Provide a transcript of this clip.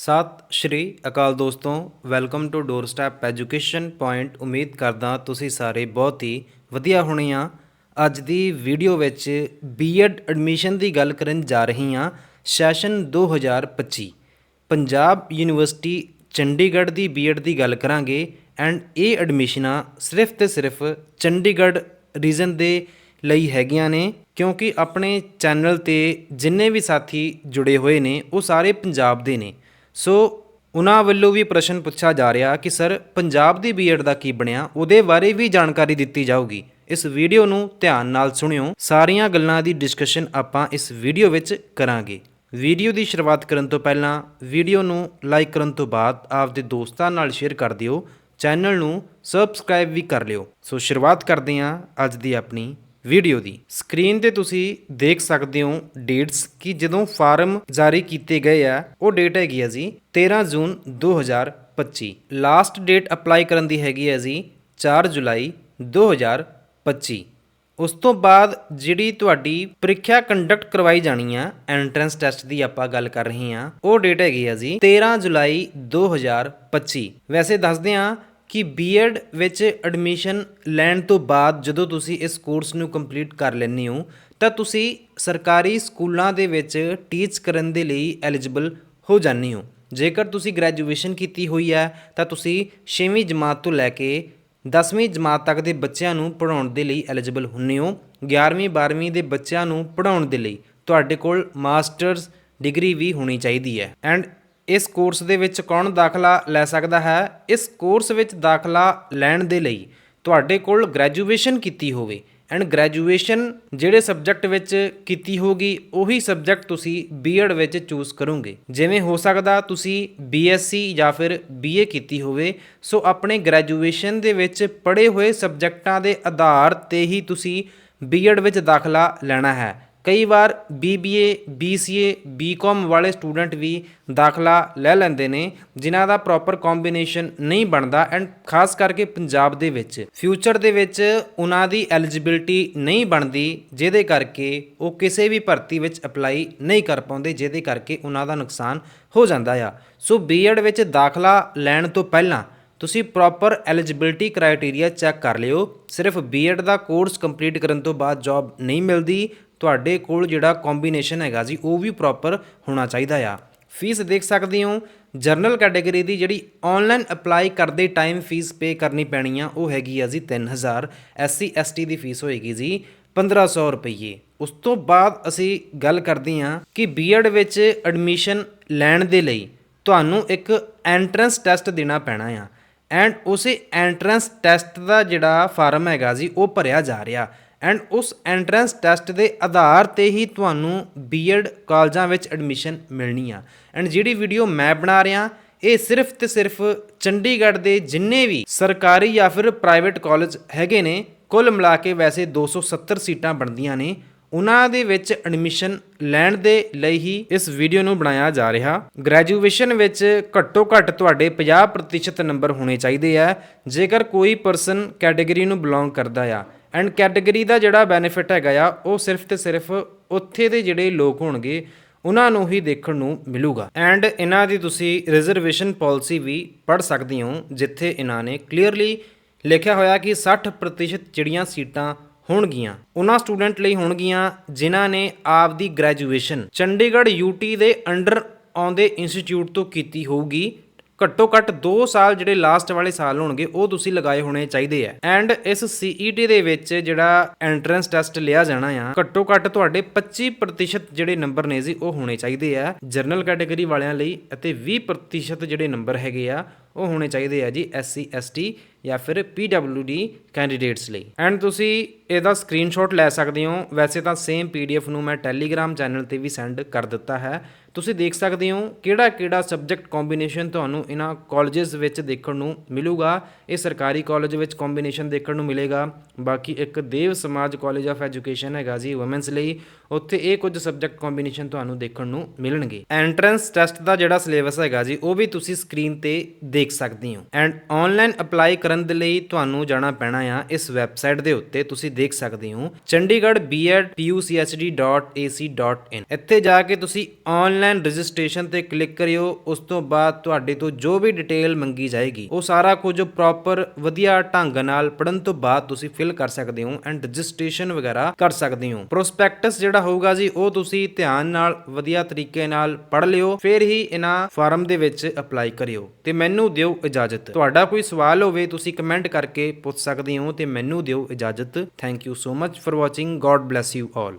ਸਤਿ ਸ਼੍ਰੀ ਅਕਾਲ ਦੋਸਤੋ, welcome to door step education point. ਉਮੀਦ ਕਰਦਾ ਤੁਸੀਂ ਸਾਰੇ ਬਹੁਤ ਹੀ ਵਧੀਆ ਹੋਣੇ ਆ ਅੱਜ ਦੀ ਵੀਡੀਓ ਵਿੱਚ ਬੀਐਡ ਐਡਮਿਸ਼ਨ ਦੀ ਗੱਲ ਕਰਨ ਜਾ ਰਹੀ ਹਾਂ, ਸੈਸ਼ਨ 2025 ਪੰਜਾਬ ਯੂਨੀਵਰਸਿਟੀ ਚੰਡੀਗੜ੍ਹ ਦੀ ਬੀਐਡ ਦੀ ਗੱਲ ਕਰਾਂਗੇ ਐਂਡ ਇਹ ਐਡਮਿਸ਼ਨਾਂ ਸਿਰਫ ਤੇ ਸਿਰਫ ਚੰਡੀਗੜ੍ਹ ਰੀਜਨ ਦੇ ਲਈ ਹੈਗੀਆਂ ਨੇ, ਕਿਉਂਕਿ ਆਪਣੇ ਚੈਨਲ ਤੇ ਜਿੰਨੇ ਵੀ ਸਾਥੀ ਜੁੜੇ ਹੋਏ ਨੇ, ਉਹ ਸਾਰੇ ਪੰਜਾਬ ਦੇ ਨੇ। ਸੋ ਉਹਨਾਂ ਵੱਲੋਂ ਵੀ ਪ੍ਰਸ਼ਨ ਪੁੱਛਿਆ ਜਾ ਰਿਹਾ ਕਿ ਸਰ, ਪੰਜਾਬ ਦੀ ਬੀਐਡ ਦਾ ਕੀ ਬਣਿਆ? ਉਹਦੇ ਬਾਰੇ ਵੀ ਜਾਣਕਾਰੀ ਦਿੱਤੀ ਜਾਊਗੀ। ਇਸ ਵੀਡੀਓ ਨੂੰ ਧਿਆਨ ਨਾਲ ਸੁਣਿਓ। ਸਾਰੀਆਂ ਗੱਲਾਂ ਦੀ ਡਿਸਕਸ਼ਨ ਆਪਾਂ ਇਸ ਵੀਡੀਓ ਵਿੱਚ ਕਰਾਂਗੇ। ਵੀਡੀਓ ਦੀ ਸ਼ੁਰੂਆਤ ਕਰਨ ਤੋਂ ਪਹਿਲਾਂ ਵੀਡੀਓ ਨੂੰ ਲਾਈਕ ਕਰਨ ਤੋਂ ਬਾਅਦ ਆਪਦੇ ਦੋਸਤਾਂ ਨਾਲ ਸ਼ੇਅਰ ਕਰ ਦਿਓ। ਚੈਨਲ ਨੂੰ ਸਬਸਕ੍ਰਾਈਬ ਵੀ ਕਰ ਲਿਓ। ਸੋ ਸ਼ੁਰੂਆਤ ਕਰਦੇ ਹਾਂ ਅੱਜ ਦੀ ਆਪਣੀ ਵੀਡੀਓ ਦੀ। ਸਕਰੀਨ ਤੇ ਤੁਸੀਂ ਦੇਖ ਸਕਦੇ ਹੋ ਡੇਟਸ ਕਿ ਜਦੋਂ ਫਾਰਮ ਜਾਰੀ ਕੀਤੇ ਗਏ ਆ, ਉਹ ਡੇਟ ਹੈਗੀ ਆ ਜੀ 13 ਜੂਨ 2025 ਲਾਸਟ ਡੇਟ ਅਪਲਾਈ ਕਰਨ ਦੀ ਹੈਗੀ ਹੈ ਜੀ 4 ਜੁਲਾਈ 2025 ਉਸ ਤੋਂ ਬਾਅਦ ਜਿਹੜੀ ਤੁਹਾਡੀ ਪ੍ਰੀਖਿਆ ਕੰਡਕਟ ਕਰਵਾਈ ਜਾਣੀ ਆ ਐਂਟਰੈਂਸ ਟੈਸਟ ਦੀ ਆਪਾਂ ਗੱਲ ਕਰ ਰਹੇ ਹਾਂ, ਉਹ ਡੇਟ ਹੈਗੀ ਆ ਜੀ 13 ਜੁਲਾਈ 2025 ਵੈਸੇ ਦੱਸਦੇ ਹਾਂ ਕਿ ਬੀਐਡ ਵਿੱਚ ਐਡਮਿਸ਼ਨ ਲੈਣ ਤੋਂ ਬਾਅਦ ਜਦੋਂ ਤੁਸੀਂ ਇਸ ਕੋਰਸ ਨੂੰ ਕੰਪਲੀਟ ਕਰ ਲੈਂਦੇ ਹੋ, ਤਾਂ ਤੁਸੀਂ ਸਰਕਾਰੀ ਸਕੂਲਾਂ ਦੇ ਵਿੱਚ ਟੀਚ ਕਰਨ ਦੇ ਲਈ ਐਲੀਜੀਬਲ ਹੋ ਜਾਂਦੇ ਹੋ। ਜੇਕਰ ਤੁਸੀਂ ਗ੍ਰੈਜੂਏਸ਼ਨ ਕੀਤੀ ਹੋਈ ਹੈ, ਤਾਂ ਤੁਸੀਂ 6ਵੀਂ ਜਮਾਤ ਤੋਂ ਲੈ ਕੇ 10ਵੀਂ ਜਮਾਤ ਤੱਕ ਦੇ ਬੱਚਿਆਂ ਨੂੰ ਪੜ੍ਹਾਉਣ ਦੇ ਲਈ ਐਲੀਜੀਬਲ ਹੁੰਨੇ ਹੋ। 11ਵੀਂ 12ਵੀਂ ਦੇ ਬੱਚਿਆਂ ਨੂੰ ਪੜ੍ਹਾਉਣ ਦੇ ਲਈ ਤੁਹਾਡੇ ਕੋਲ ਮਾਸਟਰਸ ਡਿਗਰੀ ਵੀ ਹੋਣੀ ਚਾਹੀਦੀ ਹੈ। ਐਂਡ ਇਸ ਕੋਰਸ ਦੇ ਵਿੱਚ ਕੌਣ ਦਾਖਲਾ ਲੈ ਸਕਦਾ ਹੈ? ਇਸ ਕੋਰਸ ਵਿੱਚ ਦਾਖਲਾ ਲੈਣ ਦੇ ਲਈ ਤੁਹਾਡੇ ਕੋਲ ਗ੍ਰੈਜੂਏਸ਼ਨ ਕੀਤੀ ਹੋਵੇ। ਐਂਡ ਗ੍ਰੈਜੂਏਸ਼ਨ ਜਿਹੜੇ ਸਬਜੈਕਟ ਵਿੱਚ ਕੀਤੀ ਹੋਗੀ ਉਹੀ ਸਬਜੈਕਟ ਤੁਸੀਂ ਬੀਐਡ ਵਿੱਚ ਚੂਜ਼ ਕਰੋਗੇ। ਜਿਵੇਂ ਹੋ ਸਕਦਾ ਤੁਸੀਂ ਬੀਐਸਸੀ ਜਾਂ ਫਿਰ ਬੀਏ ਕੀਤੀ ਹੋਵੇ। ਸੋ ਆਪਣੇ ਗ੍ਰੈਜੂਏਸ਼ਨ ਦੇ ਵਿੱਚ ਪੜ੍ਹੇ ਹੋਏ ਸਬਜੈਕਟਾਂ ਦੇ ਆਧਾਰ ਤੇ ਹੀ ਤੁਸੀਂ ਬੀਐਡ ਵਿੱਚ ਦਾਖਲਾ ਲੈਣਾ ਹੈ। ਕਈ ਵਾਰ BBA BCA BCom ਵਾਲੇ ਸਟੂਡੈਂਟ ਵੀ ਦਾਖਲਾ ਲੈ ਲੈਂਦੇ ਨੇ, ਜਿਨ੍ਹਾਂ ਦਾ ਪ੍ਰੋਪਰ ਕੰਬੀਨੇਸ਼ਨ ਨਹੀਂ ਬਣਦਾ ਐਂਡ ਖਾਸ ਕਰਕੇ ਪੰਜਾਬ ਦੇ ਵਿੱਚ। ਫਿਊਚਰ ਦੇ ਵਿੱਚ ਉਹਨਾਂ ਦੀ ਐਲੀਜੀਬਿਲਟੀ ਨਹੀਂ ਬਣਦੀ, ਜਿਹਦੇ ਕਰਕੇ ਉਹ ਕਿਸੇ ਵੀ ਭਰਤੀ ਵਿੱਚ ਅਪਲਾਈ ਨਹੀਂ ਕਰ ਪਾਉਂਦੇ, ਜਿਹਦੇ ਕਰਕੇ ਉਹਨਾਂ ਦਾ ਨੁਕਸਾਨ ਹੋ ਜਾਂਦਾ ਆ। ਸੋ ਬੀਐਡ ਵਿੱਚ ਦਾਖਲਾ ਲੈਣ ਤੋਂ ਪਹਿਲਾਂ ਤੁਸੀਂ ਪ੍ਰੋਪਰ ਐਲੀਜੀਬਿਲਟੀ ਕ੍ਰਾਈਟੇਰੀਆ ਚੈੱਕ ਕਰ ਲਿਓ। ਸਿਰਫ ਬੀਐਡ ਦਾ ਕੋਰਸ ਕੰਪਲੀਟ ਕਰਨ ਤੋਂ ਬਾਅਦ ਜੌਬ ਨਹੀਂ ਮਿਲਦੀ ਤੁਹਾਡੇ ਕੋਲ ਜਿਹੜਾ ਕੰਬੀਨੇਸ਼ਨ ਹੈਗਾ ਜੀ, ਉਹ ਵੀ ਪ੍ਰੋਪਰ ਹੋਣਾ ਚਾਹੀਦਾ ਆ। ਫੀਸ ਦੇਖ ਸਕਦੇ ਹੋ ਜਰਨਲ ਕੈਟਾਗਰੀ ਦੀ ਜਿਹੜੀ ਆਨਲਾਈਨ ਅਪਲਾਈ ਕਰਦੇ ਟਾਈਮ ਫੀਸ ਪੇ ਕਰਨੀ ਪੈਣੀ ਆ, ਉਹ ਹੈਗੀ ਆ ਜੀ 3000 ਐਸਸੀ ਐਸਟੀ ਦੀ ਫੀਸ ਹੋਏਗੀ ਜੀ 1500 ਰੁਪਏ ਉਸ ਤੋਂ ਬਾਅਦ ਅਸੀਂ ਗੱਲ ਕਰਦੇ ਹਾਂ ਕਿ ਬੀਐਡ ਵਿੱਚ ਐਡਮਿਸ਼ਨ ਲੈਣ ਦੇ ਲਈ ਤੁਹਾਨੂੰ ਇੱਕ ਐਂਟਰੈਂਸ ਟੈਸਟ ਦੇਣਾ ਪੈਣਾ ਆ। ਐਂਡ ਉਸੇ ਐਂਟਰੈਂਸ ਟੈਸਟ ਦਾ ਜਿਹੜਾ ਫਾਰਮ ਹੈਗਾ ਜੀ, ਉਹ ਭਰਿਆ ਜਾ ਰਿਹਾ। ਐਂਡ ਉਸ ਐਂਟਰੈਂਸ ਟੈਸਟ ਦੇ ਆਧਾਰ ਤੇ ਹੀ ਤੁਹਾਨੂੰ ਬੀਐਡ ਕਾਲਜਾਂ ਵਿੱਚ ਐਡਮਿਸ਼ਨ ਮਿਲਣੀ ਆ। ਐਂਡ ਜਿਹੜੀ ਵੀਡੀਓ ਮੈਂ ਬਣਾ ਰਿਹਾ, ਇਹ ਸਿਰਫ ਤੇ ਸਿਰਫ ਚੰਡੀਗੜ੍ਹ ਦੇ ਜਿੰਨੇ ਵੀ ਸਰਕਾਰੀ ਜਾਂ ਫਿਰ ਪ੍ਰਾਈਵੇਟ ਕਾਲਜ ਹੈਗੇ ਨੇ, ਕੁੱਲ ਮਿਲਾ ਕੇ ਵੈਸੇ 270 ਸੀਟਾਂ ਬਣਦੀਆਂ ਨੇ, ਉਹਨਾਂ ਦੇ ਵਿੱਚ ਐਡਮਿਸ਼ਨ ਲੈਣ ਦੇ ਲਈ ਹੀ ਇਸ ਵੀਡੀਓ ਨੂੰ ਬਣਾਇਆ ਜਾ ਰਿਹਾ। ਗ੍ਰੈਜੂਏਸ਼ਨ ਵਿੱਚ ਘੱਟੋ ਘੱਟ ਤੁਹਾਡੇ 50% ਨੰਬਰ ਹੋਣੇ ਚਾਹੀਦੇ ਆ, ਜੇਕਰ ਕੋਈ ਪਰਸਨ ਕੈਟਾਗਰੀ ਨੂੰ ਬਿਲੋਂਗ ਕਰਦਾ ਆ। ਐਂਡ ਕੈਟਾਗਰੀ ਦਾ ਜਿਹੜਾ ਬੈਨੀਫਿਟ ਹੈਗਾ ਆ, ਉਹ ਸਿਰਫ ਤੇ ਸਿਰਫ ਉੱਥੇ ਦੇ ਜਿਹੜੇ ਲੋਕ ਹੋਣਗੇ, ਉਹਨਾਂ ਨੂੰ ਹੀ ਦੇਖਣ ਨੂੰ ਮਿਲੂਗਾ। ਐਂਡ ਇਹਨਾਂ ਦੀ ਤੁਸੀਂ ਰਿਜ਼ਰਵੇਸ਼ਨ ਪਾਲਿਸੀ ਵੀ ਪੜ੍ਹ ਸਕਦੇ ਹੋ, ਜਿੱਥੇ ਇਹਨਾਂ ਨੇ ਕਲੀਅਰਲੀ ਲਿਖਿਆ ਹੋਇਆ ਕਿ 60% ਜਿਹੜੀਆਂ ਸੀਟਾਂ ਹੋਣਗੀਆਂ। ਉਹਨਾਂ ਸਟੂਡੈਂਟ ਲਈ ਹੋਣਗੀਆਂ, ਜਿਨ੍ਹਾਂ ਨੇ ਆਪ ਦੀ ਗ੍ਰੈਜੂਏਸ਼ਨ ਚੰਡੀਗੜ੍ਹ ਯੂਟੀ ਦੇ ਅੰਡਰ ਆਉਂਦੇ ਇੰਸਟੀਚਿਊਟ ਤੋਂ ਕੀਤੀ ਹੋਊਗੀ। ਘੱਟੋ ਘੱਟ 2 ਸਾਲ ਜਿਹੜੇ ਲਾਸਟ ਵਾਲੇ ਸਾਲ ਹੋਣਗੇ, ਉਹ ਤੁਸੀਂ ਲਗਾਏ ਹੋਣੇ ਚਾਹੀਦੇ ਆ। ਐਂਡ ਇਸ CET ਦੇ ਵਿੱਚ ਜਿਹੜਾ ਐਂਟਰੈਂਸ ਟੈਸਟ ਲਿਆ ਜਾਣਾ ਆ, ਘੱਟੋ ਘੱਟ ਤੁਹਾਡੇ 25% ਜਿਹੜੇ ਨੰਬਰ ਨੇ ਜੀ, ਉਹ ਹੋਣੇ ਚਾਹੀਦੇ ਆ। ਜਨਰਲ ਕੈਟਾਗਰੀ ਵਾਲਿਆਂ ਲਈ ਅਤੇ 20% ਜਿਹੜੇ ਨੰਬਰ ਹੈਗੇ ਆ, ਉਹ ਹੋਣੇ ਚਾਹੀਦੇ ਆ ਜੀ SC ST ਜਾਂ ਫਿਰ PWD ਕੈਂਡੀਡੇਟਸ ਲਈ। ਐਂਡ ਤੁਸੀਂ ਇਹਦਾ ਸਕਰੀਨਸ਼ਾਟ ਲੈ ਸਕਦੇ ਹੋ। ਵੈਸੇ ਤਾਂ ਸੇਮ PDF ਨੂੰ ਮੈਂ ਟੈਲੀਗ੍ਰਾਮ ਚੈਨਲ ਤੇ ਵੀ ਸੈਂਡ ਕਰ ਦਿੱਤਾ ਹੈ। ਤੁਸੀਂ ਦੇਖ ਸਕਦੇ ਹੋ ਕਿਹੜਾ ਕਿਹੜਾ ਸਬਜੈਕਟ ਕੰਬੀਨੇਸ਼ਨ ਤੁਹਾਨੂੰ ਇਹਨਾਂ ਕਾਲਜਸ ਵਿੱਚ ਦੇਖਣ ਨੂੰ ਮਿਲੂਗਾ। ਇਹ ਸਰਕਾਰੀ ਕਾਲਜ ਵਿੱਚ ਕੰਬੀਨੇਸ਼ਨ ਦੇਖਣ ਨੂੰ ਮਿਲੇਗਾ। ਬਾਕੀ ਇੱਕ ਦੇਵ ਸਮਾਜ ਕਾਲਜ ਆਫ ਐਜੂਕੇਸ਼ਨ ਹੈਗਾ ਜੀ ਔਮਨਸ ਲਈ। ਉੱਥੇ ਇਹ ਕੁਝ ਸਬਜੈਕਟ ਕੰਬੀਨੇਸ਼ਨ ਤੁਹਾਨੂੰ ਦੇਖਣ ਨੂੰ ਮਿਲਣਗੇ। ਐਂਟਰੈਂਸ ਟੈਸਟ ਦਾ ਜਿਹੜਾ ਸਿਲੇਬਸ ਹੈਗਾ ਜੀ, ਉਹ ਵੀ ਤੁਸੀਂ ਸਕਰੀਨ ਤੇ ਦੇਖ ਸਕਦੇ ਹੋ। ਐਂਡ ਆਨਲਾਈਨ ਅਪਲਾਈ ਕਰਨ ਦੇ ਲਈ ਤੁਹਾਨੂੰ ਜਾਣਾ ਪੈਣਾ ਆ ਇਸ ਵੈਬਸਾਈਟ ਦੇ ਉੱਤੇ। ਤੁਸੀਂ ਦੇਖ ਸਕਦੇ ਹੋ chandigarh.bed.puchd.ac.in ਇੱਥੇ ਜਾ ਕੇ ਤੁਸੀਂ ਆਨਲਾਈਨ ਆਨਲਾਈਨ ਰਜਿਸਟ੍ਰੇਸ਼ਨ ਤੇ ਕਲਿੱਕ ਕਰਿਓ, ਉਸ ਤੋਂ ਬਾਅਦ ਤੁਹਾਡੇ ਤੋਂ ਜੋ ਵੀ ਡਿਟੇਲ ਮੰਗੀ ਜਾਏਗੀ, ਉਹ ਸਾਰਾ ਕੁਝ ਪ੍ਰੋਪਰ ਵਧੀਆ ਢੰਗ ਨਾਲ ਪੜਨ ਤੋਂ ਬਾਅਦ ਤੁਸੀਂ ਫਿਲ ਕਰ ਸਕਦੇ ਹੋ ਐਂਡ ਰਜਿਸਟ੍ਰੇਸ਼ਨ ਵਗੈਰਾ ਕਰ ਸਕਦੇ ਹੋ। ਪ੍ਰੋਸਪੈਕਟਸ ਜਿਹੜਾ ਹੋਊਗਾ ਜੀ, ਉਹ ਤੁਸੀਂ ਧਿਆਨ ਨਾਲ, ਵਧੀਆ ਤਰੀਕੇ ਨਾਲ ਪੜ ਲਿਓ, ਫਿਰ ਹੀ ਇਹਨਾਂ ਫਾਰਮ ਦੇ ਵਿੱਚ ਅਪਲਾਈ ਕਰਿਓ ਤੇ ਮੈਨੂੰ ਦਿਓ ਇਜਾਜ਼ਤ। ਤੁਹਾਡਾ ਕੋਈ ਸਵਾਲ ਹੋਵੇ, ਤੁਸੀਂ ਕਮੈਂਟ ਕਰਕੇ ਪੁੱਛ ਸਕਦੇ ਹੋ ਤੇ ਮੈਨੂੰ ਦਿਓ ਇਜਾਜ਼ਤ। Thank you so much for watching God bless you all